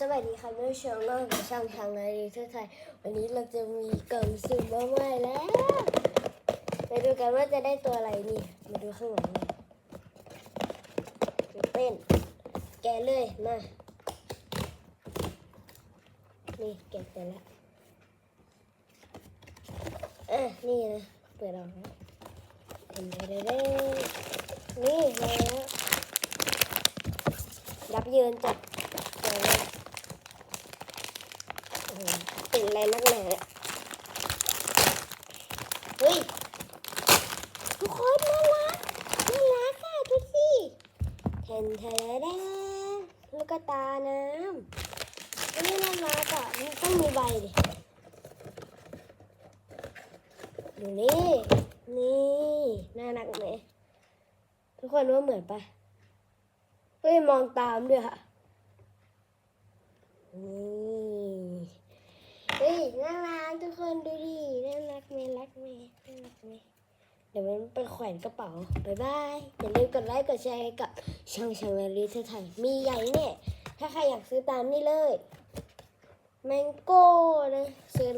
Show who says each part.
Speaker 1: สวัสดีครับท่านผู้ชมน้องกับช่องทางในประเทศไทย วันนี้เราจะมีกล่องสุ่มมาใหม่แล้ว ไปดูกันว่าจะได้ตัวอะไรนี่ มาดูข้างหลังเลยเต้น แกะเลยมา นี่แกะไปแล้วอะนี่นะ เปิดออกแล้วเห็นได้นี่มาแล้วยับเยินจัดเจอเลยอ้โหเป็นอะไรนักหนาเฮ้ย ทุกคนน่ารักน่ารักค่ะดูสิแทนแทนแดงลูกกตาน้ำนนี้น่ารักอะมันต้องมีใบดิดูนี่นี่น่ารักไหมทุกคนว่าเหมือนปะเฮ้ยมองตามด้วยค่ะนี่เฮ้ยน่ารักทุกคนดูดิน่ารักไหมน่ารักไหม เดี๋ยวมันไปแขวนกระเป๋าบายบาย อย่าลืมกดไลค์กดแชร์กับช่องช่างแวลีเทอไทย มีใหญ่เนี่ย ถ้าใครอยากซื้อตามนี่เลย แมงโก้นะซื้อ